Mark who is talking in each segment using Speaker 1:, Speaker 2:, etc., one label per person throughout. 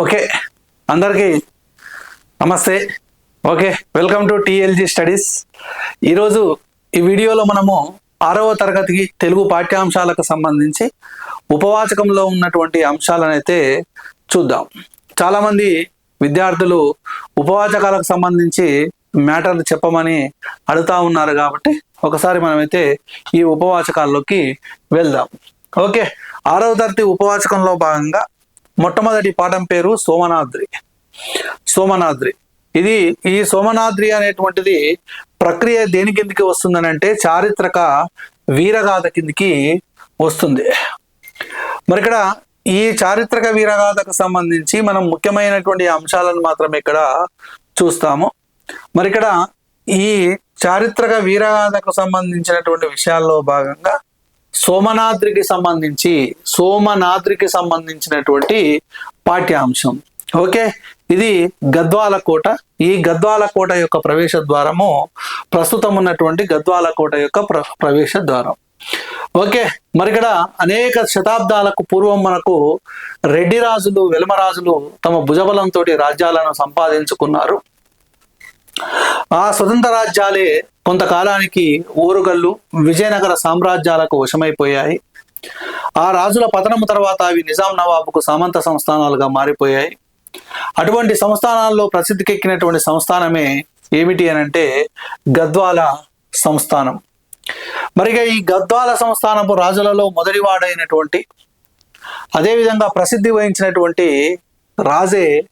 Speaker 1: Okay. అందరికీ నమస్తే. Okay welcome to TLG studies. ఈరోజు ఈ వీడియోలో మనము ఆరవ తరగతికి తెలుగు పాఠ్యాంశాలకు సంబంధించి ఉపవాచకంలో ఉన్నటువంటి అంశాలను అయితే చూద్దాం. చాలామంది విద్యార్థులు ఉపవాచకాలకు సంబంధించి మ్యాటర్లు చెప్పమని అడుగుతా ఉన్నారు కాబట్టి ఒకసారి మనమైతే ఈ ఉపవాచకాల్లోకి వెళ్దాం. ఓకే ఆరవ తరగతి ఉపవాచకంలో భాగంగా మొట్టమొదటి పాఠం పేరు సోమనాద్రి. సోమనాద్రి. ఇది ఈ సోమనాద్రి అనేటువంటిది ప్రక్రియ దేని కిందికి వస్తుందని అంటే చారిత్రక వీరగాథ కిందికి వస్తుంది. మరి ఇక్కడ ఈ చారిత్రక వీరగాథకు సంబంధించి మనం ముఖ్యమైనటువంటి అంశాలను మాత్రమే ఇక్కడ చూస్తాము. మరి ఇక్కడ ఈ చారిత్రక వీరగాథకు సంబంధించినటువంటి విషయాల్లో భాగంగా సోమనాద్రికి సంబంధించి సోమనాద్రికి సంబంధించినటువంటి పాఠ్యాంశం. ఓకే? ఇది గద్వాల కోట. ఈ గద్వాల కోట యొక్క ప్రవేశ ద్వారము ప్రస్తుతం ఉన్నటువంటి గద్వాల కోట యొక్క ప్ర ప్రవేశ ద్వారం. ఓకే? మరి ఇక్కడ అనేక శతాబ్దాలకు పూర్వం మనకు రెడ్డి రాజులు వెలమరాజులు తమ భుజబలంతో రాజ్యాలను సంపాదించుకున్నారు. ఆ స్వతంత్ర రాజ్యాలే కొంతకాలానికి ఓరుగల్లు విజయనగర సామ్రాజ్యాలకు వశమైపోయాయి. ఆ రాజుల పతనము తర్వాత అవి నిజాం నవాబుకు సామంత సంస్థానాలుగా మారిపోయాయి. అటువంటి సంస్థానాల్లో ప్రసిద్ధికెక్కినటువంటి సంస్థానమే ఏమిటి అని అంటే గద్వాల సంస్థానం. మరిగా ఈ గద్వాల సంస్థానపు రాజులలో మొదటివాడైనటువంటి అదేవిధంగా ప్రసిద్ధి వహించినటువంటి రాజే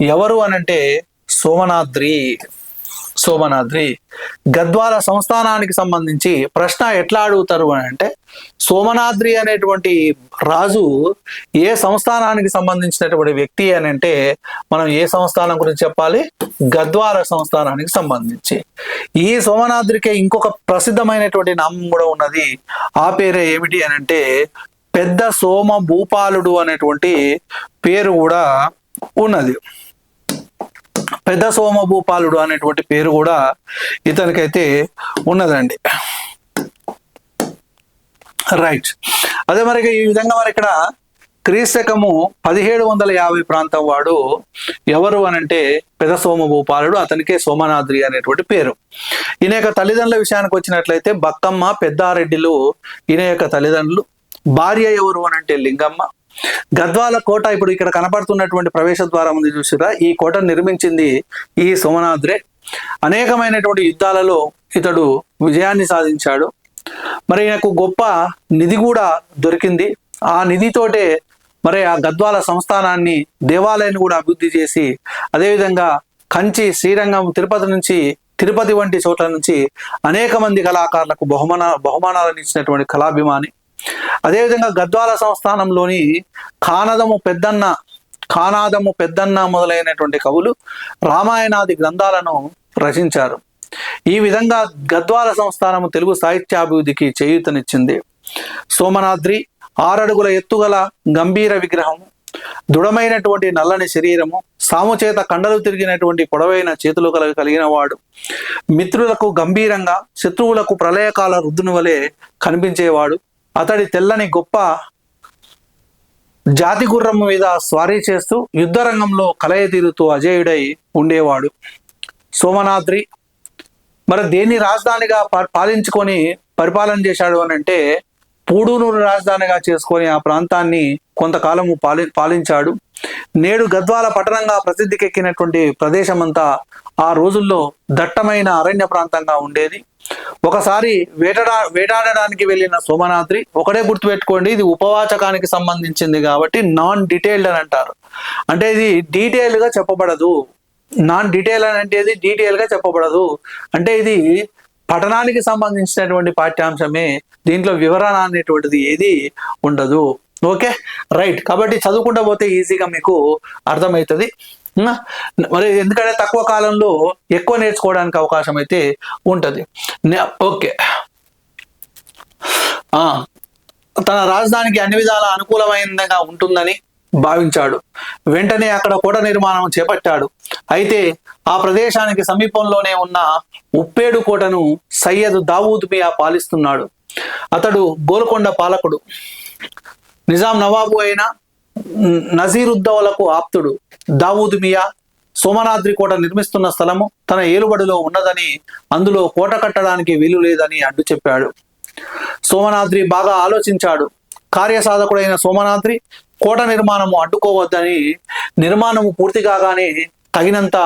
Speaker 1: ఎవరు అనంటే సోమనాద్రి. సోమనాద్రి గద్వాల సంస్థానానికి సంబంధించి ప్రశ్న ఎట్లా అడుగుతారు అని అంటే సోమనాద్రి అనేటువంటి రాజు ఏ సంస్థానానికి సంబంధించినటువంటి వ్యక్తి అని అంటే మనం ఏ సంస్థానం గురించి చెప్పాలి? గద్వాల సంస్థానానికి సంబంధించి. ఈ సోమనాద్రికి ఇంకొక ప్రసిద్ధమైనటువంటి నామం కూడా ఉన్నది. ఆ పేరే ఏమిటి అని అంటే పెద్ద సోమ భూపాలుడు అనేటువంటి పేరు కూడా ఉన్నది. పెద్ద సోమభూపాలుడు అనేటువంటి పేరు కూడా ఇతనికైతే ఉన్నదండి. రైట్ అదే మరి ఈ విధంగా మరి ఇక్కడ క్రీస్తకము పదిహేడు వందల యాభై ప్రాంతం వాడు ఎవరు అనంటే పెద సోమభూపాలుడు అతనికే సోమనాద్రి అనేటువంటి పేరు. ఈయన యొక్క తల్లిదండ్రుల విషయానికి వచ్చినట్లయితే బక్కమ్మ పెద్దారెడ్డిలు ఈయన యొక్క తల్లిదండ్రులు. భార్య ఎవరు అనంటే లింగమ్మ గద్వాల కోట ఇప్పుడు ఇక్కడ కనపడుతున్నటువంటి ప్రవేశ ద్వారం ఉంది చూసిరా. ఈ కోట నిర్మించింది ఈ సోమనాద్రే అనేకమైనటువంటి యుద్ధాలలో ఇతడు విజయాన్ని సాధించాడు. మరి నాకు గొప్ప నిధి కూడా దొరికింది. ఆ నిధితోటే మరి ఆ గద్వాల సంస్థానాన్ని దేవాలయాన్ని కూడా అభివృద్ధి చేసి అదేవిధంగా కంచి శ్రీరంగం తిరుపతి నుంచి తిరుపతి వంటి చోట్ల నుంచి అనేక మంది కళాకారులకు బహుమాన బహుమానాలను ఇచ్చినటువంటి కళాభిమాని. అదేవిధంగా గద్వాల సంస్థానంలోని కానదము పెద్దన్న కానాదము పెద్దన్న మొదలైనటువంటి కవులు రామాయణాది గ్రంథాలను రచించారు. ఈ విధంగా గద్వాల సంస్థానము తెలుగు సాహిత్యాభివృద్ధికి చేయూతనిచ్చింది. సోమనాద్రి ఆరడుగుల ఎత్తుగల గంభీర విగ్రహము దృఢమైనటువంటి నల్లని శరీరము సాముచేత కండలు తిరిగినటువంటి పొడవైన చేతులు కల కలిగిన వాడు మిత్రులకు గంభీరంగా శత్రువులకు ప్రళయకాల రుద్దుని వలె కనిపించేవాడు. అతడి తెల్లని గొప్ప జాతి గుర్రం మీద స్వారీ చేస్తూ యుద్ధ రంగంలో కలయ తీరుతూ అజేయుడై ఉండేవాడు. సోమనాద్రి మరి దేన్ని రాజధానిగా పాలించుకొని పరిపాలన చేశాడు అని అంటే పూడూరు రాజధానిగా చేసుకొని ఆ ప్రాంతాన్ని కొంతకాలము పాలి పాలించాడు. నేడు గద్వాల పట్టణంగా ప్రసిద్ధికెక్కినటువంటి ప్రదేశమంతా ఆ రోజుల్లో దట్టమైన అరణ్య ప్రాంతంగా ఉండేది. ఒకసారి వేటడా వేటాడడానికి వెళ్ళిన సోమనాద్రి ఒకటే గుర్తుపెట్టుకోండి ఇది ఉపవాచకానికి సంబంధించింది కాబట్టి నాన్ డీటెయిల్డ్ అని అంటారు. అంటే ఇది డీటెయిల్గా చెప్పబడదు. నాన్ డీటెయిల్ అని అంటే ఇది డీటెయిల్గా చెప్పబడదు. అంటే ఇది పఠనానికి సంబంధించినటువంటి పాఠ్యాంశమే దీంట్లో వివరణ అనేటువంటిది ఏది ఉండదు. ఓకే? రైట్. కాబట్టి చదువుకుంటా పోతే ఈజీగా మీకు అర్థమవుతుంది. మరి ఎందుకంటే తక్కువ కాలంలో ఎక్కువ నేర్చుకోవడానికి అవకాశం అయితే ఉంటుంది. ఓకే. ఆ, తన రాజధానికి అన్ని విధాల అనుకూలమైనదిగా ఉంటుందని భావించాడు. వెంటనే అక్కడ కోట నిర్మాణం చేపట్టాడు. అయితే ఆ ప్రదేశానికి సమీపంలోనే ఉన్న ఉప్పేడు కోటను సయ్యద్ దావూద్ మియా పాలిస్తున్నాడు. అతడు గోల్కొండ పాలకుడు. నిజాం నవాబు అయిన నజీరుద్దౌలకు ఆప్తుడు. దావూద్ మియా సోమనాద్రి కోట నిర్మిస్తున్న స్థలము తన ఏలుబడిలో ఉన్నదని అందులో కోట కట్టడానికి వీలు లేదని అడ్డు చెప్పాడు. సోమనాద్రి బాగా ఆలోచించాడు. కార్యసాధకుడైన సోమనాద్రి కోట నిర్మాణము అడ్డుకోవద్దని నిర్మాణము పూర్తి కాగానే తగినంత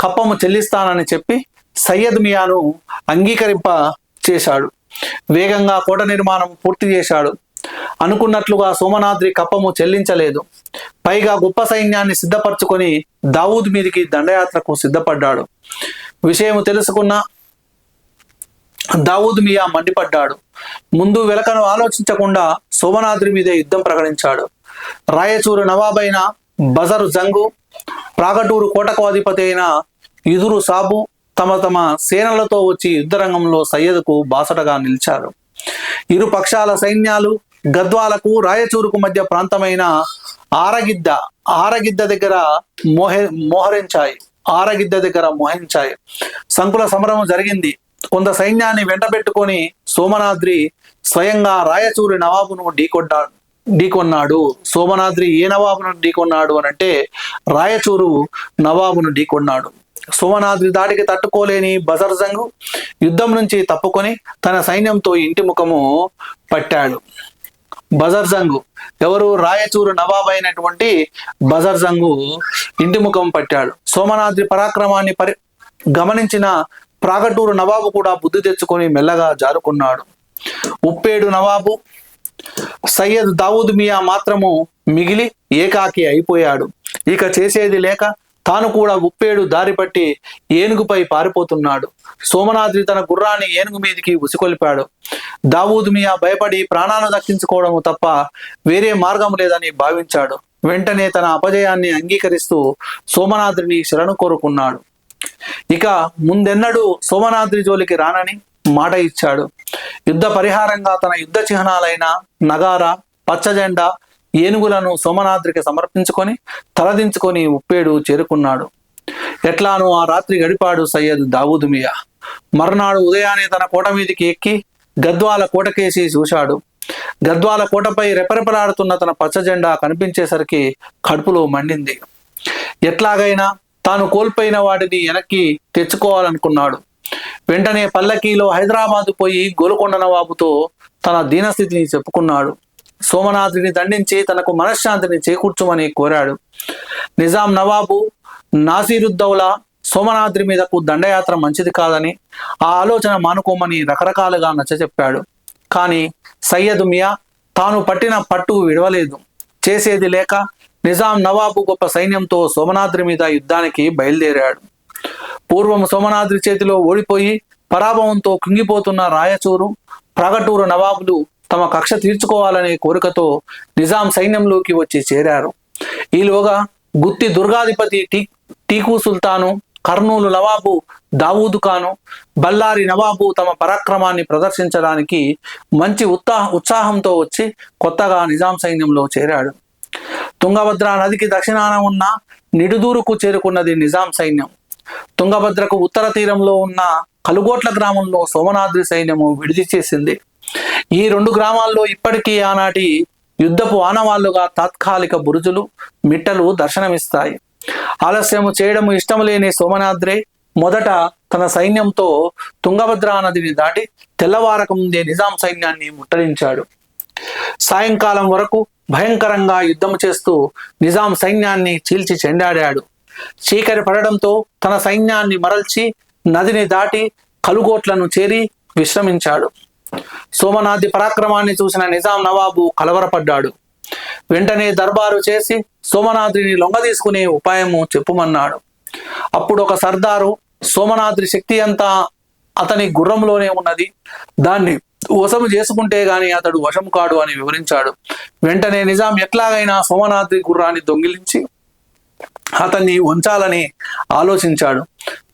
Speaker 1: కప్పము చెల్లిస్తానని చెప్పి సయ్యద్ మియాను అంగీకరింప చేశాడు వేగంగా కోట నిర్మాణం పూర్తి చేశాడు. అనుకున్నట్లుగా సోమనాద్రి కప్పము చెల్లించలేదు. పైగా గొప్ప సైన్యాన్ని సిద్ధపరచుకొని దావూద్ మీదికి దండయాత్రకు సిద్ధపడ్డాడు. విషయం తెలుసుకున్న దావూద్ మియా మండిపడ్డాడు. ముందు వెలకను ఆలోచించకుండా సోమనాద్రి మీద యుద్ధం ప్రకటించాడు. రాయచూరు నవాబైన బజరు జంగు ప్రాగటూరు కోటకు అధిపతి అయిన ఇదురు సాబు తమ తమ సేనలతో వచ్చి యుద్ధరంగంలో సయ్యద్కు బాసటగా నిలిచారు. ఇరు పక్షాల సైన్యాలు గద్వాలకు రాయచూరుకు మధ్య ప్రాంతమైన ఆరగిద్ద ఆరగిద్ద దగ్గర మోహె మోహరించాయి. ఆరగిద్ద దగ్గర మోహించాయి. సంకుల సమరం జరిగింది. కొంత సైన్యాన్ని వెంటబెట్టుకొని సోమనాద్రి స్వయంగా రాయచూరి నవాబును ఢీకొడ్డాడు ఢీకొన్నాడు. సోమనాద్రి ఏ నవాబును ఢీకొన్నాడు అని అంటే రాయచూరు నవాబును ఢీకొన్నాడు. సోమనాద్రి దాడికి తట్టుకోలేని బజర్జంగు యుద్ధం నుంచి తప్పుకొని తన సైన్యంతో ఇంటి ముఖము పట్టాడు. బజర్జంగు ఎవరు రాయచూరు నవాబ్ అయినటువంటి బజర్జంగు ఇంటి ముఖం పట్టాడు. సోమనాద్రి పరాక్రమాన్ని పరి గమనించిన ప్రాగటూరు నవాబు కూడా బుద్ధి తెచ్చుకొని మెల్లగా జారుకున్నాడు. ఉప్పేడు నవాబు సయ్యద్ దావూద్ మియా మాత్రము మిగిలి ఏకాకి అయిపోయాడు. ఇక చేసేది లేక తాను కూడా ఉప్పేడు దారి పట్టి ఏనుగుపై పారిపోతున్నాడు. సోమనాద్రి తన గుర్రాన్ని ఏనుగు మీదికి ఉసికొల్పాడు. దావూద్ మియా భయపడి ప్రాణాలను దక్కించుకోవడం తప్ప వేరే మార్గం లేదని భావించాడు. వెంటనే తన అపజయాన్ని అంగీకరిస్తూ సోమనాద్రిని శరణు కోరుకున్నాడు. ఇక ముందెన్నడూ సోమనాద్రి జోలికి రానని మాట ఇచ్చాడు. యుద్ధ పరిహారంగా తన యుద్ధ చిహ్నాలైన నగార పచ్చజెండా ఏనుగులను సోమనాద్రికి సమర్పించుకొని తలదించుకొని ఉప్పేడు చేరుకున్నాడు. ఎట్లానో ఆ రాత్రి గడిపాడు సయ్యద్ దావూద్ మియా. మర్నాడు ఉదయాన్నే తన కోట మీదికి ఎక్కి గద్వాల కోటకేసి చూశాడు. గద్వాల కోటపై రెపరెపలాడుతున్న తన పచ్చజెండా కనిపించేసరికి కడుపులో మండింది. ఎట్లాగైనా తాను కోల్పోయిన వాటిని వెనక్కి తెచ్చుకోవాలనుకున్నాడు. వెంటనే పల్లకీలో హైదరాబాద్ పోయి గోల్కొండ నవాబుతో తన దీనస్థితిని చెప్పుకున్నాడు. సోమనాథుడిని దండించి తనకు మనశ్శాంతిని చేకూర్చమని కోరాడు. నిజాం నవాబు నాసీరుద్దౌలా సోమనాద్రి మీదకు దండయాత్ర మంచిది కాదని ఆ ఆలోచన మానుకోమని రకరకాలుగా నచ్చచెప్పాడు కానీ సయ్యద్ మియా తాను పట్టిన పట్టు విడవలేదు. చేసేది లేక నిజాం నవాబు గొప్ప సైన్యంతో సోమనాద్రి మీద యుద్ధానికి బయలుదేరాడు. పూర్వం సోమనాద్రి చేతిలో ఓడిపోయి పరాభవంతో కుంగిపోతున్న రాయచూరు ప్రగటూరు నవాబులు తమ కక్ష తీర్చుకోవాలనే కోరికతో నిజాం సైన్యంలోకి వచ్చి చేరారు. ఈలోగా గుత్తి దుర్గాధిపతి టీ టీకు సుల్తాను కర్నూలు నవాబు దావూదు ఖాను బల్లారి నవాబు తమ పరాక్రమాన్ని ప్రదర్శించడానికి మంచి ఉత్సాహ ఉత్సాహంతో వచ్చి కొత్తగా నిజాం సైన్యంలో చేరాడు. తుంగభద్ర నదికి దక్షిణాన ఉన్న నిడుదూరుకు చేరుకున్నది నిజాం సైన్యం. తుంగభద్రకు ఉత్తర తీరంలో ఉన్న కలుగోట్ల గ్రామంలో సోమనాద్రి సైన్యము విడిది చేసింది. ఈ రెండు గ్రామాల్లో ఇప్పటికీ ఆనాటి యుద్ధపు ఆనవాళ్ళుగా తాత్కాలిక బురుజులు మిట్టలు దర్శనమిస్తాయి. ఆలస్యము చేయడము ఇష్టం లేని సోమనాద్రే మొదట తన సైన్యంతో తుంగభద్రా నదిని దాటి తెల్లవారక ముందే నిజాం సైన్యాన్ని ముట్టడించాడు. సాయంకాలం వరకు భయంకరంగా యుద్ధం చేస్తూ నిజాం సైన్యాన్ని చీల్చి చెండాడాడు. చీకటి పడడంతో తన సైన్యాన్ని మరల్చి నదిని దాటి కలుగోట్లను చేరి విశ్రమించాడు. సోమనాథి పరాక్రమాన్ని చూసిన నిజాం నవాబు కలవరపడ్డాడు. వెంటనే దర్బారు చేసి సోమనాద్రిని లొంగదీసుకునే ఉపాయము చెప్పుమన్నాడు. అప్పుడు ఒక సర్దారు సోమనాద్రి శక్తి అంతా అతని గుర్రంలోనే ఉన్నది. దాన్ని వశము చేసుకుంటే గాని అతడు వశం కాడు అని వివరించాడు. వెంటనే నిజాం ఎట్లాగైనా సోమనాద్రి గుర్రాన్ని దొంగిలించి అతన్ని ఉంచాలని ఆలోచించాడు.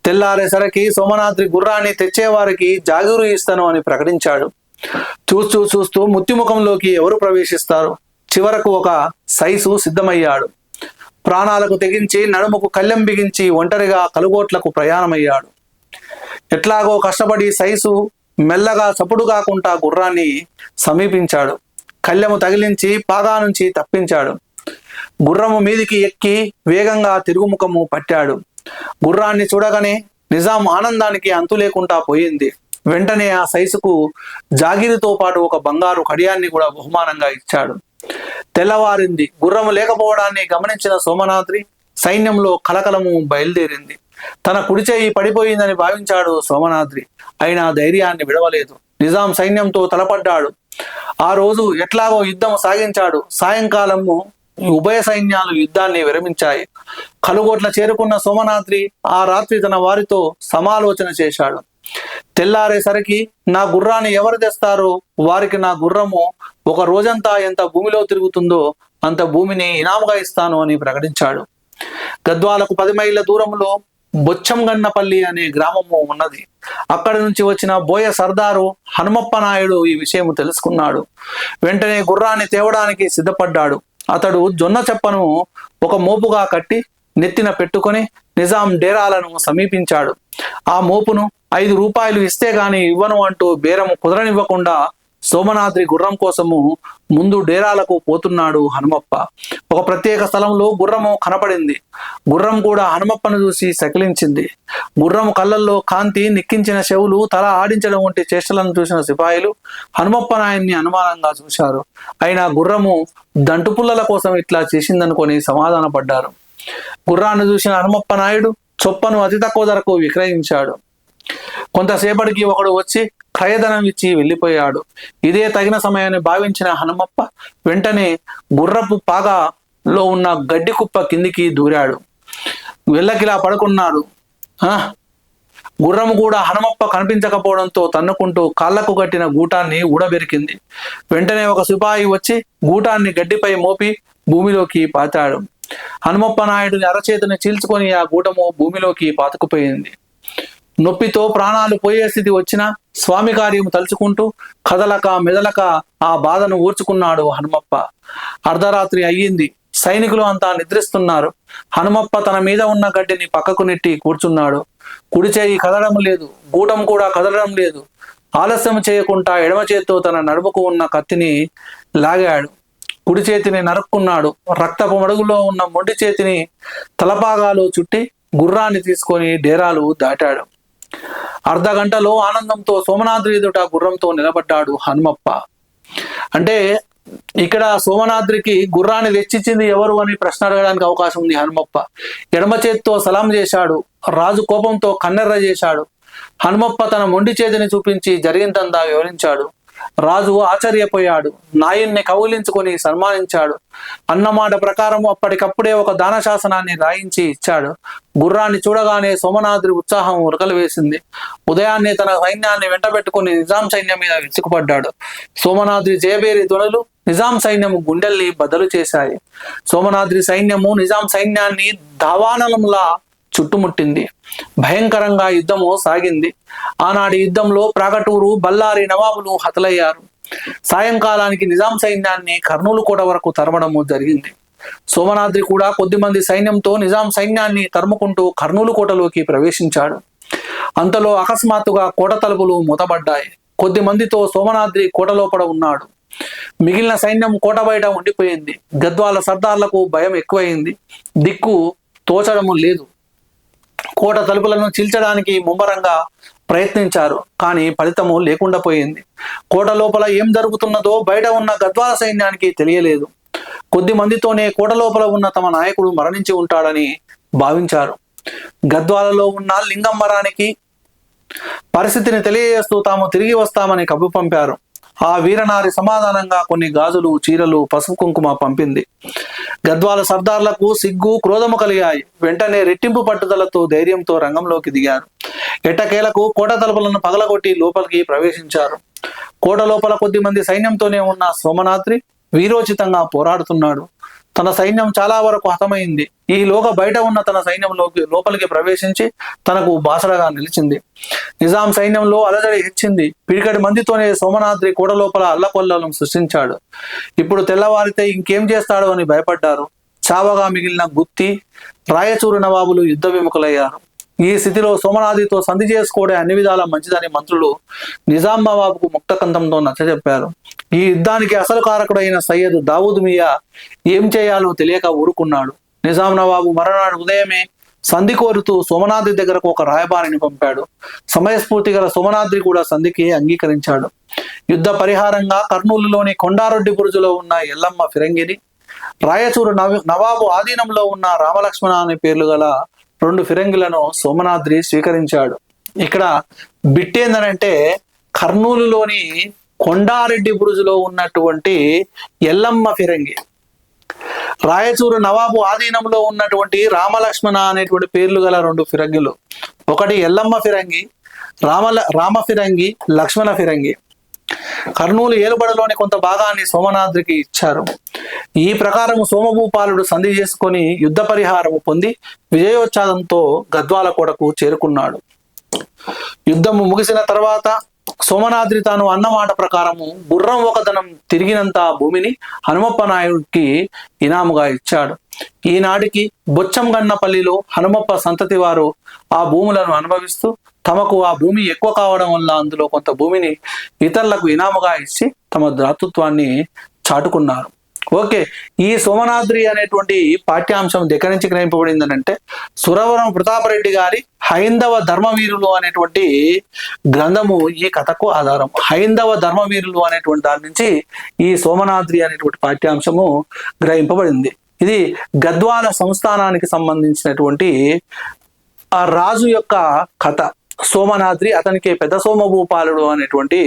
Speaker 1: తెల్లారేసరికి సోమనాద్రి గుర్రాన్ని తెచ్చేవారికి జాగురు ఇస్తాను అని ప్రకటించాడు. చూస్తూ చూస్తూ ముత్తిముఖంలోకి ఎవరు ప్రవేశిస్తారు? చివరకు ఒక సైసు సిద్ధమయ్యాడు. ప్రాణాలకు తెగించి నడుముకు కళ్ళెం బిగించి ఒంటరిగా కలుగోట్లకు ప్రయాణమయ్యాడు. ఎట్లాగో కష్టపడి సైసు మెల్లగా చప్పుడు కాకుండా గుర్రాన్ని సమీపించాడు. కళ్ళెము తగిలించి పాగా నుంచి తప్పించాడు. గుర్రము మీదికి ఎక్కి వేగంగా తిరుగుముఖము పట్టాడు. గుర్రాన్ని చూడగానే నిజాం ఆనందానికి అంతు లేకుండా పోయింది. వెంటనే ఆ సైజుకు జాగిరితో పాటు ఒక బంగారు కడియాన్ని కూడా బహుమానంగా ఇచ్చాడు. తెల్లవారింది. గుర్రము లేకపోవడాన్ని గమనించిన సోమనాద్రి సైన్యంలో కలకలము బయలుదేరింది. తన కుడిచేయి పడిపోయిందని భావించాడు సోమనాద్రి అయినా ధైర్యాన్ని విడవలేదు. నిజాం సైన్యంతో తలపడ్డాడు. ఆ రోజు ఎట్లాగో యుద్ధం సాగించాడు. సాయంకాలము ఉభయ సైన్యాలు యుద్ధాన్ని విరమించాయి. కలుగోట్ల చేరుకున్న సోమనాద్రి ఆ రాత్రి తన వారితో సమాలోచన చేశాడు. తెల్లారేసరికి నా గుర్రాన్ని ఎవరు తెస్తారో? వారికి నా గుర్రము ఒక రోజంతా ఎంత భూమిలో తిరుగుతుందో అంత భూమిని ఇనాముగా ఇస్తాను అని ప్రకటించాడు. గద్వాలకు పది మైళ్ళ దూరంలో బొచ్చంగన్నపల్లి అనే గ్రామము ఉన్నది. అక్కడి నుంచి వచ్చిన బోయ సర్దారు హనుమప్ప నాయుడు ఈ విషయం తెలుసుకున్నాడు. వెంటనే గుర్రాన్ని తేవడానికి సిద్ధపడ్డాడు. అతడు జొన్న చెప్పను ఒక మోపుగా కట్టి నెత్తిన పెట్టుకొని నిజాం డేరాలను సమీపించాడు. ఆ మోపును ఐదు రూపాయలు ఇస్తే గాని ఇవ్వను అంటూ బేరము కుదరనివ్వకుండా సోమనాద్రి గుర్రం కోసము ముందు డేరాలకు పోతున్నాడు హనుమప్ప. ఒక ప్రత్యేక స్థలంలో గుర్రము కనపడింది. గుర్రం కూడా హనుమప్పను చూసి సకిలించింది గుర్రం కళ్ళల్లో కాంతి నిక్కించిన చెవులు తల ఆడించడం వంటి చేష్టలను చూసిన సిపాయిలు హనుమప్ప నాయన్ని అనుమానంగా చూశారు. అయినా గుర్రము దంటుపుల్లల కోసం ఇట్లా చేసిందనుకొని సమాధానపడ్డారు. గుర్రాన్ని చూసిన హనుమప్ప నాయుడు చొప్పను అతి తక్కువ ధరకు విక్రయించాడు. కొంతసేపటికి ఒకడు వచ్చి క్రయధనం ఇచ్చి వెళ్ళిపోయాడు. ఇదే తగిన సమయాన్ని భావించిన హనుమప్ప వెంటనే గుర్రపు పాగలో ఉన్న గడ్డి కుప్ప కిందికి దూరాడు. వెళ్ళకిలా పడుకున్నాడు. గుర్రము కూడా హనుమప్ప కనిపించకపోవడంతో తన్నుకుంటూ కాళ్ళకు కట్టిన గూటాన్ని ఊడబెరికింది. వెంటనే ఒక సిపాయి వచ్చి గూటాన్ని గడ్డిపై మోపి భూమిలోకి పాతాడు. హనుమప్ప నాయుడిని అరచేతిని చీల్చుకొని ఆ గూటము భూమిలోకి పాతుకుపోయింది. నొప్పితో ప్రాణాలు పోయే స్థితి వచ్చినా స్వామి కార్యము తలుచుకుంటూ కదలక మెదలక ఆ బాధను ఊర్చుకున్నాడు హనుమప్ప. అర్ధరాత్రి అయ్యింది. సైనికులు అంతా నిద్రిస్తున్నారు. హనుమప్ప తన మీద ఉన్న గడ్డిని పక్కకు నెట్టి కూర్చున్నాడు. కుడి చేయి కదలడం లేదు. గూటం కూడా కదలడం లేదు. ఆలస్యం చేయకుండా ఎడమ చేత్తో తన నడుముకు ఉన్న కత్తిని లాగాడు. కుడి చేతిని నరుక్కున్నాడు. రక్తపు మడుగులో ఉన్న మొండి చేతిని తలపాగాలు చుట్టి గుర్రాన్ని తీసుకొని డేరాలు దాటాడు. అర్ధ గంటలో ఆనందంతో సోమనాద్రి ఎదుట గుర్రంతో నిలబడ్డాడు హనుమప్ప. అంటే ఇక్కడ సోమనాద్రికి గుర్రాన్ని తెచ్చిచ్చింది ఎవరు అని ప్రశ్న అడగడానికి అవకాశం ఉంది హనుమప్ప. ఎడమ చేత్తో సలాం చేశాడు రాజు కోపంతో కన్నెర్ర చేశాడు. హనుమప్ప తన మొండి చేతిని చూపించి జరిగిందంతా వివరించాడు. రాజు ఆశ్చర్యపోయాడు. నాయుణ్ణి కౌలించుకొని సన్మానించాడు. అన్నమాట ప్రకారం అప్పటికప్పుడే ఒక దాన శాసనాన్ని రాయించి ఇచ్చాడు. గుర్రాన్ని చూడగానే సోమనాద్రి ఉత్సాహం ఉరకలు వేసింది ఉదయాన్నే తన సైన్యాన్ని వెంటబెట్టుకుని నిజాం సైన్యం మీద విసుకుపడ్డాడు సోమనాద్రి జయబేరి దొడలు నిజాం సైన్యము గుండెల్ని బద్దలు చేశాయి. సోమనాద్రి సైన్యము నిజాం సైన్యాన్ని దావానలంలా చుట్టుముట్టింది. భయంకరంగా యుద్ధము సాగింది. ఆనాటి యుద్ధంలో ప్రాగటూరు బల్లారి నవాబులు హతలయ్యారు. సాయంకాలానికి నిజాం సైన్యాన్ని కర్నూలు కోట వరకు తరమడము జరిగింది. సోమనాద్రి కూడా కొద్దిమంది సైన్యంతో నిజాం సైన్యాన్ని తరుముకుంటూ కర్నూలు కోటలోకి ప్రవేశించాడు. అంతలో అకస్మాత్తుగా కోట తలుపులు మూతబడ్డాయి కొద్ది మందితో సోమనాద్రి కోటలోపడ ఉన్నాడు. మిగిలిన సైన్యం కోట బయట ఉండిపోయింది. గద్వాల సర్దార్లకు భయం ఎక్కువైంది. దిక్కు తోచడము లేదు. కోట తలుపులను చీల్చడానికి ముమ్మరంగా ప్రయత్నించారు కానీ ఫలితము లేకుండా పోయింది. కోట లోపల ఏం జరుగుతున్నదో బయట ఉన్న గద్వాల సైన్యానికి తెలియలేదు. కొద్ది మందితోనే కోట లోపల ఉన్న తమ నాయకుడు మరణించి ఉంటాడని భావించారు. గద్వాలలో ఉన్న లింగం మరానికి పరిస్థితిని తెలియజేస్తూ తాము తిరిగి వస్తామని కబు పంపారు. ఆ వీరనారి సమాధానంగా కొన్ని గాజులు చీరలు పసుపు కుంకుమ పంపింది. గద్వాల సర్దార్లకు సిగ్గు క్రోధము కలిగాయి. వెంటనే రెట్టింపు పట్టుదలతో ధైర్యంతో రంగంలోకి దిగారు. ఎట్టకేలకు కోట తలుపులను పగలగొట్టి లోపలికి ప్రవేశించారు. కోట లోపల కొద్ది మంది సైన్యంతోనే ఉన్న సోమనాద్రి వీరోచితంగా పోరాడుతున్నాడు. తన సైన్యం చాలా వరకు హతమైంది. ఈ లోక బయట ఉన్న తన సైన్యంలోకి లోపలికి ప్రవేశించి తనకు బాసడగా నిలిచింది. నిజాం సైన్యంలో అలజడి హెచ్చింది. పిడికడి మందితోనే సోమనాద్రి కూడ లోపల అల్లకొల్లను సృష్టించాడు. ఇప్పుడు తెల్లవారితే ఇంకేం చేస్తాడో అని భయపడ్డారు. చావగా మిగిలిన గుత్తి రాయచూరు నవాబులు యుద్ధ విముఖులయ్యారు. ఈ స్థితిలో సోమనాథితో సంధి చేసుకోవడం అన్ని విధాలా మంచిదని మంత్రులు నిజాం నవాబుకు ముక్తకంతంతో నచ్చజెప్పారు ఈ యుద్ధానికి అసలు కారకుడైన సయ్యద్ దావూద్ మియా ఏం చేయాలో తెలియక ఊరుకున్నాడు. నిజాం నవాబు మరణాడు ఉదయమే సంధి కోరుతూ సోమనాద్రి దగ్గరకు ఒక రాయబారిని పంపాడు. సమయస్ఫూర్తి గల సోమనాద్రి కూడా సంధికి అంగీకరించాడు. యుద్ధ పరిహారంగా కర్నూలులోని కొండారెడ్డి బురుజులో ఉన్న ఎల్లమ్మ ఫిరంగిని రాయచూరు నవ నవాబు ఆధీనంలో ఉన్న రామలక్ష్మణ అనే పేర్లు గల రెండు ఫిరంగులను సోమనాద్రి స్వీకరించాడు. ఇక్కడ బిట్టేందనంటే కర్నూలులోని కొండారెడ్డి బురుజులో ఉన్నటువంటి ఎల్లమ్మ ఫిరంగి. రాయచూరు నవాబు ఆధీనంలో ఉన్నటువంటి రామలక్ష్మణ అనేటువంటి పేర్లు గల రెండు ఫిరంగిలు. ఒకటి ఎల్లమ్మ ఫిరంగి రామల రామ ఫిరంగి లక్ష్మణ ఫిరంగి. కర్నూలు ఏలుబడలోని కొంత భాగాన్ని సోమనాద్రికి ఇచ్చారు. ఈ ప్రకారము సోమభూపాలుడు సంధి చేసుకొని యుద్ధ పరిహారము పొంది విజయోత్సాహంతో గద్వాల కొడకు చేరుకున్నాడు. యుద్ధము ముగిసిన తర్వాత సోమనాద్రి తాను అన్నమాట ప్రకారము గుర్రం ఒకదనం తిరిగినంత భూమిని హనుమప్ప నాయుడికి ఇనాముగా ఇచ్చాడు. ఈనాటికి బొచ్చంగన్నపల్లిలో హనుమప్ప సంతతి వారు ఆ భూములను అనుభవిస్తూ తమకు ఆ భూమి ఎక్కువ కావడం వల్ల అందులో కొంత భూమిని ఇతరులకు ఇనాముగా ఇచ్చి తమ దాతృత్వాన్ని చాటుకున్నారు. ఓకే ఈ సోమనాద్రి అనేటువంటి పాఠ్యాంశం దగ్గర నుంచి గ్రహింపబడిందనంటే సురవరం ప్రతాపరెడ్డి గారి హైందవ ధర్మవీరులు అనేటువంటి గ్రంథము ఈ కథకు ఆధారం. హైందవ ధర్మవీరులు అనేటువంటి దాని నుంచి ఈ సోమనాద్రి అనేటువంటి పాఠ్యాంశము గ్రహింపబడింది. ఇది గద్వాల సంస్థానానికి సంబంధించినటువంటి ఆ రాజు యొక్క కథ. సోమనాద్రి అతనికి పెద్ద సోమభూపాలుడు అనేటువంటి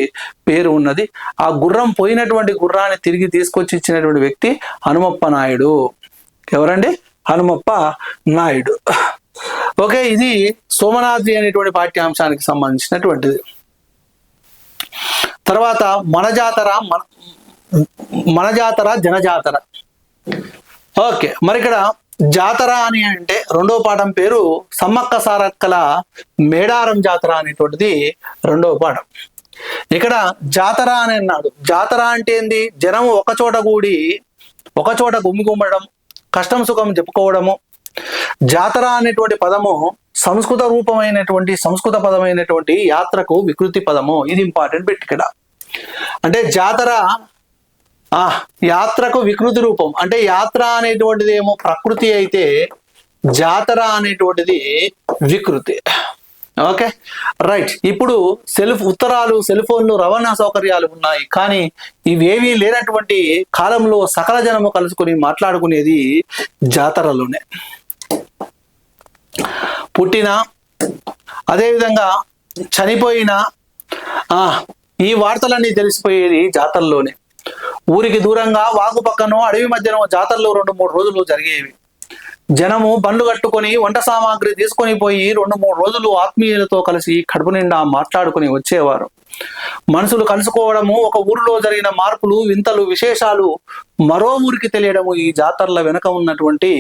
Speaker 1: పేరు ఉన్నది. ఆ గుర్రం పోయినటువంటి గుర్రాన్ని తిరిగి తీసుకొచ్చి ఇచ్చినటువంటి వ్యక్తి హనుమప్ప నాయుడు. ఎవరండి? హనుమప్ప నాయుడు. ఓకే ఇది సోమనాద్రి అనేటువంటి పాఠ్యాంశానికి సంబంధించినటువంటిది. తర్వాత మన జాతర మన మనజాతర జనజాతర. ఓకే మరి ఇక్కడ జాతర అని అంటే రెండవ పాఠం పేరు సమ్మక్క సారక్కల మేడారం జాతర అనేటువంటిది రెండవ పాఠం. ఇక్కడ జాతర అని అన్నాడు. జాతర అంటే ఏంది? జనం ఒక చోట కూడి ఒక చోట గుమ్మిగుమ్మడం కష్టం సుఖం చెప్పుకోవడము. జాతర అనేటువంటి పదము సంస్కృత రూపమైనటువంటి సంస్కృత పదమైనటువంటి యాత్రకు వికృతి పదము. ఇది ఇంపార్టెంట్ పెట్టి ఇక్కడ. అంటే జాతర ఆ యాత్రకు వికృతి రూపం. అంటే యాత్ర అనేటువంటిది ఏమో ప్రకృతి అయితే జాతర అనేటువంటిది వికృతి. ఓకే? రైట్. ఇప్పుడు సెల్ఫ్ ఉత్తరాలు సెల్ ఫోన్లు రవాణా సౌకర్యాలు ఉన్నాయి. కానీ ఇవేవీ లేనటువంటి కాలంలో సకల జనము కలుసుకొని మాట్లాడుకునేది జాతరలోనే. పుట్టిన అదేవిధంగా చనిపోయిన ఆ ఈ వార్తలన్నీ తెలిసిపోయేది జాతరలోనే. ఊరికి దూరంగా వాగు పక్కనో అడవి మధ్యన జాతరలు రెండు మూడు రోజులు జరిగేవి. జనము బండ్లు కట్టుకొని వంట సామాగ్రి తీసుకొని పోయి రెండు మూడు రోజులు ఆత్మీయులతో కలిసి కడుపు నిండా మాట్లాడుకుని వచ్చేవారు. మనుషులు కలుసుకోవడము ఒక ఊరిలో జరిగిన మార్పులు వింతలు విశేషాలు మరో ఊరికి తెలియడము ఈ జాతరల వెనుక ఉన్నటువంటి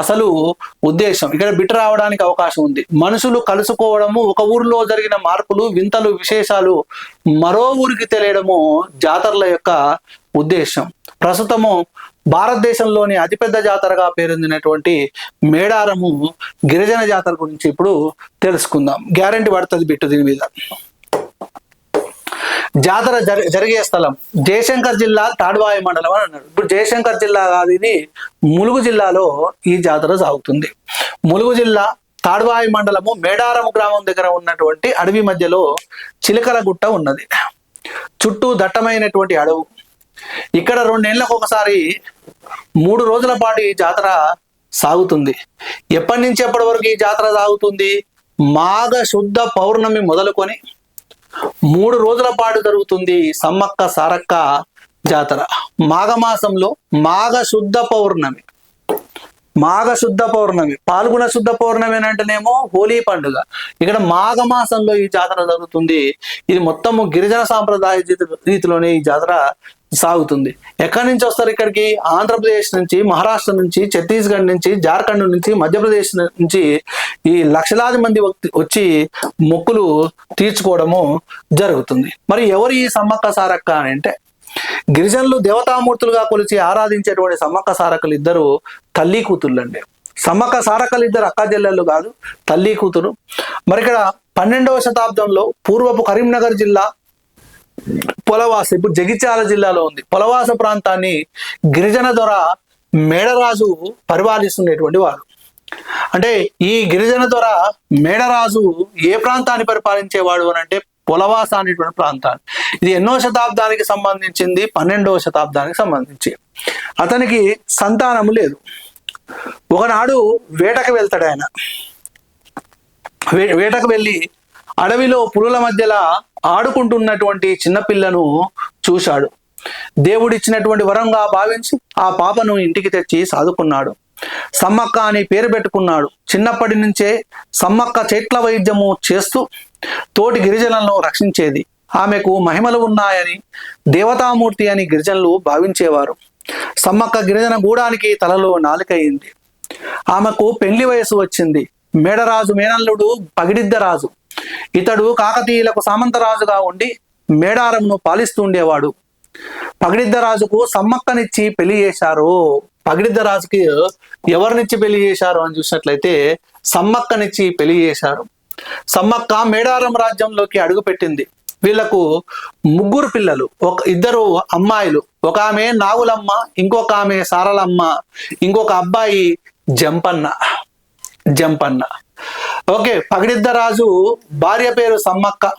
Speaker 1: అసలు ఉద్దేశం. ఇక్కడ బిట్ రావడానికి అవకాశం ఉంది. మనుషులు కలుసుకోవడము ఒక ఊరిలో జరిగిన మార్పులు వింతలు విశేషాలు మరో ఊరికి తెలియడము జాతరల యొక్క ఉద్దేశం. ప్రస్తుతము భారతదేశంలోని అతిపెద్ద జాతరగా పేరొందినటువంటి మేడారము గిరిజన జాతర గురించి ఇప్పుడు తెలుసుకుందాం. గ్యారంటీ పడుతుంది బిట్టు దీని మీద. జాతర జరి జరిగే స్థలం జయశంకర్ జిల్లా తాడ్వాయి మండలం అని అన్నాడు. ఇప్పుడు జయశంకర్ జిల్లా కాదు ఇది ములుగు జిల్లాలో ఈ జాతర సాగుతుంది. ములుగు జిల్లా తాడ్వాయి మండలము మేడారము గ్రామం దగ్గర ఉన్నటువంటి అడవి మధ్యలో చిలకల గుట్ట ఉన్నది. చుట్టూ దట్టమైనటువంటి అడవు. ఇక్కడ రెండేళ్ళకు ఒకసారి మూడు రోజుల పాటు ఈ జాతర సాగుతుంది. ఎప్పటి నుంచి ఎప్పటి వరకు ఈ జాతర సాగుతుంది? మాఘ శుద్ధ పౌర్ణమి మొదలుకొని మూడు రోజుల పాటు జరుగుతుంది సమ్మక్క సారక్క జాతర. మాఘమాసంలో మాఘ శుద్ధ పౌర్ణమి. మాఘ శుద్ధ పౌర్ణమి. పాల్గొన శుద్ధ పౌర్ణమి అని అంటేనేమో హోలీ పండుగ. ఇక్కడ మాఘమాసంలో ఈ జాతర జరుగుతుంది. ఇది మొత్తము గిరిజన సాంప్రదాయ రీతిలోనే ఈ జాతర సాగుతుంది. ఎక్కడి నుంచి వస్తారు ఇక్కడికి? ఆంధ్రప్రదేశ్ నుంచి మహారాష్ట్ర నుంచి ఛత్తీస్గఢ్ నుంచి జార్ఖండ్ నుంచి మధ్యప్రదేశ్ నుంచి ఈ లక్షలాది మంది వచ్చి మొక్కులు తీర్చుకోవడము జరుగుతుంది. మరి ఎవరు ఈ సమ్మక్క సారక్క అని అంటే? గిరిజనులు దేవతామూర్తులుగా కొలిచి ఆరాధించేటువంటి సమ్మక్క సారక్కలు ఇద్దరు తల్లి కూతుళ్ళండి సమ్మక్క సారకలు ఇద్దరు అక్క చెల్లెళ్ళు కాదు తల్లి కూతురు. మరి ఇక్కడ పన్నెండవ శతాబ్దంలో పూర్వపు కరీంనగర్ జిల్లా పొలవాస ఇప్పుడు జగిత్యాల జిల్లాలో ఉంది. పొలవాస ప్రాంతాన్ని గిరిజన దొర మేడరాజు పరిపాలిస్తున్నటువంటి వాడు అంటే ఈ గిరిజన దొర మేడరాజు ఏ ప్రాంతాన్ని పరిపాలించేవాడు అని అంటే పొలవాస అనేటువంటి ప్రాంతాన్ని. ఇది ఎన్నో శతాబ్దానికి సంబంధించింది పన్నెండవ శతాబ్దానికి సంబంధించి. అతనికి సంతానము లేదు. ఒకనాడు వేటకు వెళ్తాడు ఆయన. వే- వేటకు వెళ్ళి అడవిలో పులుల మధ్యలో ఆడుకుంటున్నటువంటి చిన్నపిల్లను చూశాడు. దేవుడిచ్చినటువంటి వరంగా భావించి ఆ పాపను ఇంటికి తెచ్చి సాదుకున్నాడు. సమ్మక్క అని పేరు పెట్టుకున్నాడు. చిన్నప్పటి నుంచే సమ్మక్క చెట్ల వైద్యము చేస్తూ తోటి గిరిజనులను రక్షించేది. ఆమెకు మహిమలు ఉన్నాయని దేవతామూర్తి అని గిరిజనులు భావించేవారు. సమ్మక్క గిరిజన గూడానికి తలలో నాలుకయింది ఆమెకు పెళ్ళి వయసు వచ్చింది. మేడరాజు మేనల్లుడు పగిడిద్దరాజు. ఇతడు కాకతీయులకు సామంతరాజుగా ఉండి మేడారంను పాలిస్తుండేవాడు. పగిడిద్దరాజుకు సమ్మక్కనిచ్చి పెళ్ళి చేశారు. పగిడిద్దరాజుకి ఎవరినిచ్చి పెళ్ళి చేశారు అని చూసినట్లయితే సమ్మక్కనిచ్చి పెళ్ళి చేశారు. సమ్మక్క మేడారం రాజ్యంలోకి అడుగుపెట్టింది. వీళ్ళకు ముగ్గురు పిల్లలు ఒక ఇద్దరు అమ్మాయిలు ఒక ఆమె నాగులమ్మ ఇంకొక ఆమె సారలమ్మ ఇంకొక అబ్బాయి జంపన్న. జంపన్న. ఓకే పగిడిద్దరాజు భార్య పేరు సమ్మక్క.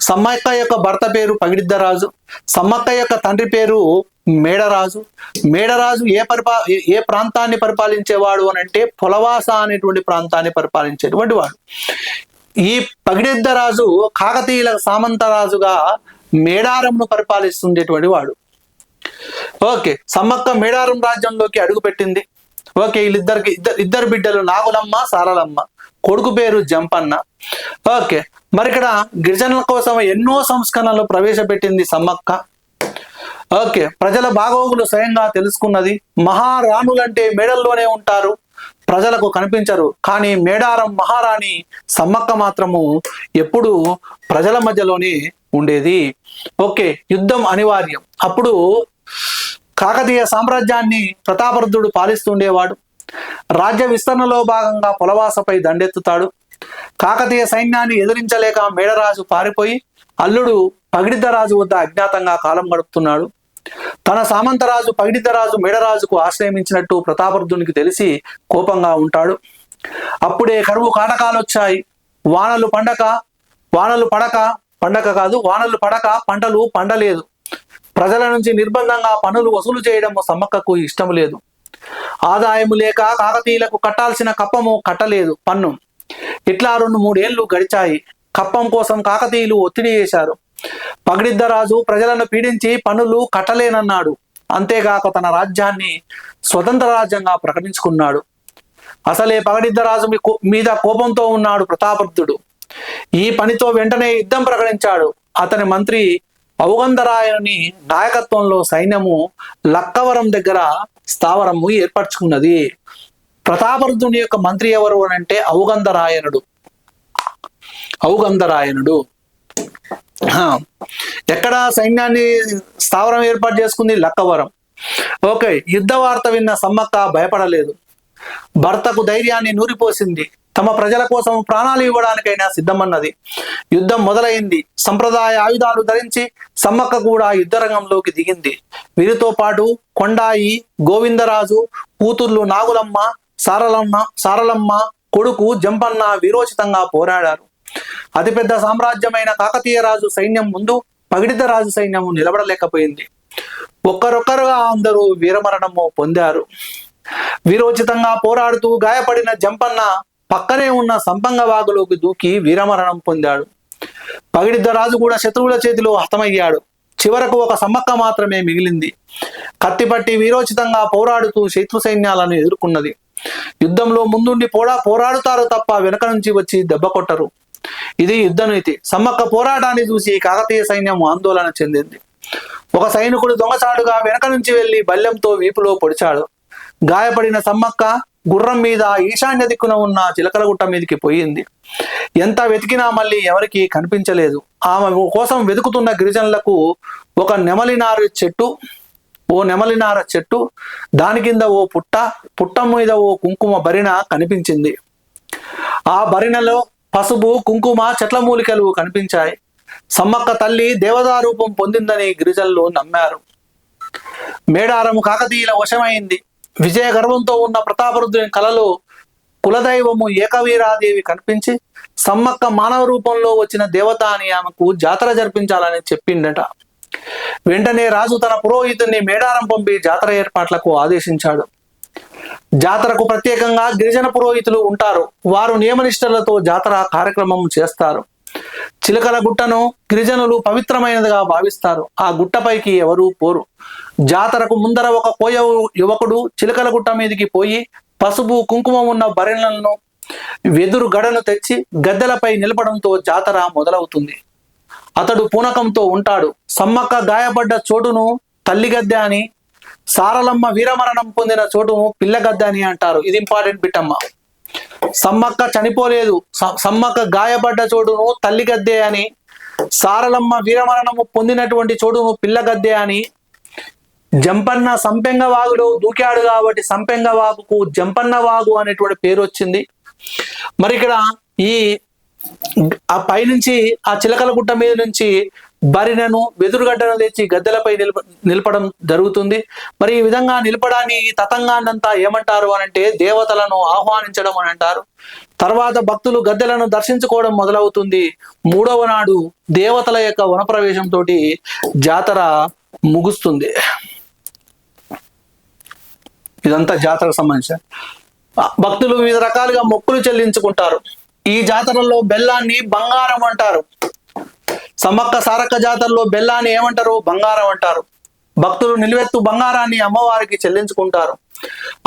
Speaker 1: సమ్మక్క యొక్క భర్త పేరు పగిడిద్దరాజు. సమ్మక్క యొక్క తండ్రి పేరు మేడరాజు. మేడరాజు ఏ పరిపా ఏ- ప్రాంతాన్ని పరిపాలించేవాడు అని అంటే పొలవాస అనేటువంటి ప్రాంతాన్ని పరిపాలించేటువంటి వాడు. ఈ పగిడిద్దరాజు కాకతీయుల సామంతరాజుగా మేడారంను పరిపాలిస్తుండేటువంటి వాడు. ఓకే సమ్మక్క మేడారం రాజ్యంలోకి అడుగుపెట్టింది. ఓకే వీళ్ళిద్దరికి ఇద్దరు ఇద్దరు బిడ్డలు నాగులమ్మ సారలమ్మ. కొడుకు పేరు జంపన్న. ఓకే మరి ఇక్కడ గిరిజనుల కోసం ఎన్నో సంస్కరణలు ప్రవేశపెట్టింది సమ్మక్క. ఓకే ప్రజల బాగోగులు స్వయంగా తెలుసుకున్నది. మహారాణులంటే మేడల్లోనే ఉంటారు ప్రజలకు కనిపించరు. కానీ మేడారం మహారాణి సమ్మక్క మాత్రము ఎప్పుడు ప్రజల మధ్యలోనే ఉండేది. ఓకే యుద్ధం అనివార్యం. అప్పుడు కాకతీయ సామ్రాజ్యాన్ని ప్రతాపరుద్రుడు పాలిస్తుండేవాడు. రాజ్య విస్తరణలో భాగంగా పొలవాసపై దండెత్తుతాడు. కాకతీయ సైన్యాన్ని ఎదిరించలేక మేడరాజు పారిపోయి అల్లుడు పగిడిద్దరాజు వద్ద అజ్ఞాతంగా కాలం గడుపుతున్నాడు. తన సామంతరాజు పగిడిద్దరాజు మేడరాజుకు ఆశ్రయించినట్టు ప్రతాపరుద్రునికి తెలిసి కోపంగా ఉంటాడు. అప్పుడే కరువు కాటకాలు వచ్చాయి వానలు పండక వానలు పడక పండక కాదు వానలు పడక పంటలు పండలేదు. ప్రజల నుంచి నిర్బంధంగా పనులు వసూలు చేయడం సమ్మక్కకు ఇష్టం లేదు. ఆదాయము లేక కాకతీయులకు కట్టాల్సిన కప్పము కట్టలేదు పన్ను. ఇట్లా రెండు మూడేళ్ళు గడిచాయి. కప్పం కోసం కాకతీయులు ఒత్తిడి చేశారు. పగిడిద్దరాజు ప్రజలను పీడించి పనులు కట్టలేనన్నాడు. అంతేగాక తన రాజ్యాన్ని స్వతంత్ర రాజ్యంగా ప్రకటించుకున్నాడు. అసలే పగడిద్దరాజు మీ మీద కోపంతో ఉన్నాడు ప్రతాపరుద్ధుడు. ఈ పనితో వెంటనే యుద్ధం ప్రకటించాడు. అతని మంత్రి ఔగంధరాయని నాయకత్వంలో సైన్యము లక్కవరం దగ్గర స్థావరము ఏర్పరచుకున్నది. ప్రతాపరుద్రుని యొక్క మంత్రి ఎవరు అని అంటే ఔగంధరాయనుడు. ఔగంధరాయనుడు. ఎక్కడ సైన్యాన్ని స్థావరం ఏర్పాటు చేసుకుంది? లక్కవరం. ఓకే యుద్ధ వార్త విన్న సమ్మక్క భయపడలేదు. భర్తకు ధైర్యాన్ని నూరిపోసింది. తమ ప్రజల కోసం ప్రాణాలు ఇవ్వడానికైనా సిద్ధమన్నది. యుద్ధం మొదలైంది. సంప్రదాయ ఆయుధాలు ధరించి సమ్మక్క కూడా యుద్ధరంగంలోకి దిగింది. వీరితో పాటు కొండాయి గోవిందరాజు కూతుర్లు నాగులమ్మ సారలమ్మ సారలమ్మ కొడుకు జంపన్న వీరోచితంగా పోరాడారు. అతిపెద్ద సామ్రాజ్యమైన కాకతీయ రాజు సైన్యం ముందు పగిడిత రాజు సైన్యము నిలబడలేకపోయింది. ఒక్కరొక్కరుగా అందరూ వీరమరణము పొందారు. వీరోచితంగా పోరాడుతూ గాయపడిన జంపన్న పక్కనే ఉన్న సంపంగ వాగులోకి దూకి వీరమరణం పొందాడు. పగిడిద్ద రాజు కూడా శత్రువుల చేతిలో హతమయ్యాడు. చివరకు ఒక సమ్మక్క మాత్రమే మిగిలింది. కత్తిపట్టి వీరోచితంగా పోరాడుతూ శత్రు సైన్యాలను ఎదుర్కొన్నది. యుద్ధంలో ముందుండి పోడా పోరాడుతారు తప్ప వెనక నుంచి వచ్చి దెబ్బ కొట్టరు. ఇది యుద్ధనీతి సమ్మక్క పోరాటాన్ని చూసి కాకతీయ సైన్యం ఆందోళన చెందింది. ఒక సైనికుడు దొంగచాడుగా వెనక నుంచి వెళ్ళి బల్లెంతో వీపులో పొడిచాడు. గాయపడిన సమ్మక్క గుర్రం మీద ఈశాన్య దిక్కున ఉన్న చిలకలగుట్ట మీదకి పోయింది. ఎంత వెతికినా మళ్ళీ ఎవరికి కనిపించలేదు. ఆమె కోసం వెతుకుతున్న గిరిజనులకు ఒక నెమలినారు చెట్టు ఓ నెమలినార చెట్టు దాని కింద ఓ పుట్ట పుట్ట మీద ఓ కుంకుమ బరిన కనిపించింది. ఆ బరినలో పసుపు కుంకుమ చెట్ల మూలికలు కనిపించాయి. సమ్మక్క తల్లి దేవతా రూపం పొందిందని గిరిజనులు నమ్మారు. మేడారం కాకతీయుల వశమైంది. విజయ గర్వంతో ఉన్న ప్రతాపరుద్రుని కలలో కులదైవము ఏకవీరాదేవి కనిపించి సమ్మక్క మానవ రూపంలో వచ్చిన దేవత అని ఆమెకు జాతర జరిపించాలని చెప్పిండట. వెంటనే రాజు తన పురోహితుడిని మేడారం పంపి జాతర ఏర్పాట్లకు ఆదేశించాడు. జాతరకు ప్రత్యేకంగా గిరిజన పురోహితులు ఉంటారు. వారు నియమనిష్టలతో జాతర కార్యక్రమం చేస్తారు. చిలకల గుట్టను గిరిజనులు పవిత్రమైనదిగా భావిస్తారు. ఆ గుట్టపైకి ఎవరూ పోరు. జాతరకు ముందర ఒక కోయ యువకుడు చిలకల గుట్ట మీదకి పోయి పసుపు కుంకుమ ఉన్న బరెలను వెదురు గడను తెచ్చి గద్దెలపై నిలపడంతో జాతర మొదలవుతుంది. అతడు పూనకంతో ఉంటాడు. సమ్మక్క గాయపడ్డ చోటును తల్లి గద్దె అని సారలమ్మ వీరమరణం పొందిన చోటును పిల్ల గద్దె అని అంటారు. ఇది ఇంపార్టెంట్ బిట్టమ్మ. సమ్మక్క చనిపోలేదు. స- సమ్మక్క గాయపడ్డ చోటును తల్లి గద్దె అని సారలమ్మ వీరమరణము పొందినటువంటి చోటును పిల్ల గద్దె అని జంపన్న సంపెంగ వాగులో దూకాడు కాబట్టి సంపెంగ వాగుకు జంపన్న వాగు అనేటువంటి పేరు వచ్చింది. మరి ఇక్కడ ఈ ఆ పైనుంచి ఆ చిలకల గుట్ట మీద నుంచి బరినను వెదురుగడ్డను లేచి గద్దెలపై నిలప నిలపడం జరుగుతుంది. మరి ఈ విధంగా నిలపడాన్ని ఈ తతంగాన్నంతా ఏమంటారు అని అంటే దేవతలను ఆహ్వానించడం అని అంటారు. తర్వాత భక్తులు గద్దెలను దర్శించుకోవడం మొదలవుతుంది. మూడవ నాడు దేవతల యొక్క వనప్రవేశంతో జాతర ముగుస్తుంది. ఇదంతా జాతరకు సంబంధించిన. భక్తులు వివిధ రకాలుగా మొక్కులు చెల్లించుకుంటారు. ఈ జాతరలో బెల్లాన్ని బంగారం అంటారు. సమ్మక్క సారక్క జాతరలో బెల్లాన్ని ఏమంటారు? బంగారం అంటారు. భక్తులు నిలువెత్తు బంగారాన్ని అమ్మవారికి చెల్లించుకుంటారు.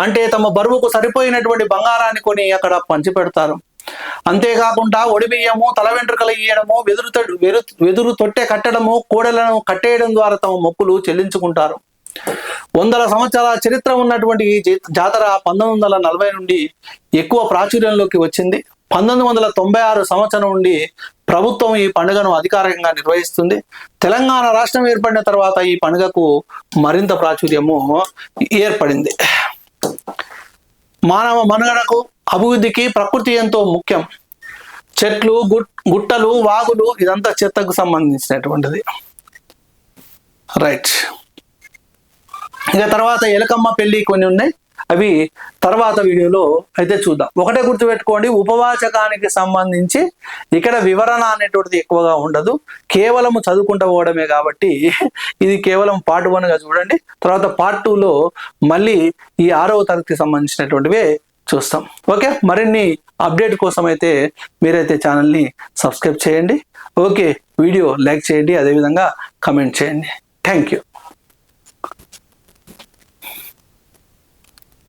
Speaker 1: అంటే తమ బరువుకు సరిపోయినటువంటి బంగారాన్ని కొని అక్కడ పంచిపెడతారు. అంతేకాకుండా ఒడిబియ్యము తల వెంట్రుకలు ఇయ్యడము వెదురు వెరు- వెదురు తొట్టె కట్టడము కోడలను కట్టేయడం ద్వారా తమ మొక్కులు చెల్లించుకుంటారు. వందల సంవత్సరాల చరిత్ర ఉన్నటువంటి ఈ జాతర పంతొమ్మిది వందల నలభై నుండి ఎక్కువ ప్రాచుర్యంలోకి వచ్చింది. పంతొమ్మిది వందల తొంభై ఆరు సంవత్సరం నుండి ప్రభుత్వం ఈ పండుగను అధికారికంగా నిర్వహిస్తుంది. తెలంగాణ రాష్ట్రం ఏర్పడిన తర్వాత ఈ పండుగకు మరింత ప్రాచుర్యము ఏర్పడింది. మానవ మనుగడకు అభివృద్ధికి ప్రకృతి ఎంతో ముఖ్యం. చెట్లు గుట్టలు వాగులు ఇదంతా చెత్తకు సంబంధించినటువంటిది. రైట్. ఇక తర్వాత ఎలకమ్మ పెళ్ళి కొన్ని ఉన్నాయి. అవి తర్వాత వీడియోలో అయితే చూద్దాం. ఒకటే గుర్తుపెట్టుకోండి ఉపవాచకానికి సంబంధించి ఇక్కడ వివరణ అనేటువంటిది ఎక్కువగా ఉండదు. కేవలం చదువుకుంటూ పోవడమే కాబట్టి ఇది కేవలం పార్ట్ వన్గా చూడండి. తర్వాత పార్ట్ టూలో మళ్ళీ ఈ ఆరవ తరగతికి సంబంధించినటువంటివే చూస్తాం. ఓకే? మరిన్ని అప్డేట్ కోసం అయితే మీరైతే ఛానల్ని సబ్స్క్రైబ్ చేయండి. ఓకే? వీడియో లైక్ చేయండి అదేవిధంగా కమెంట్ చేయండి. Thank you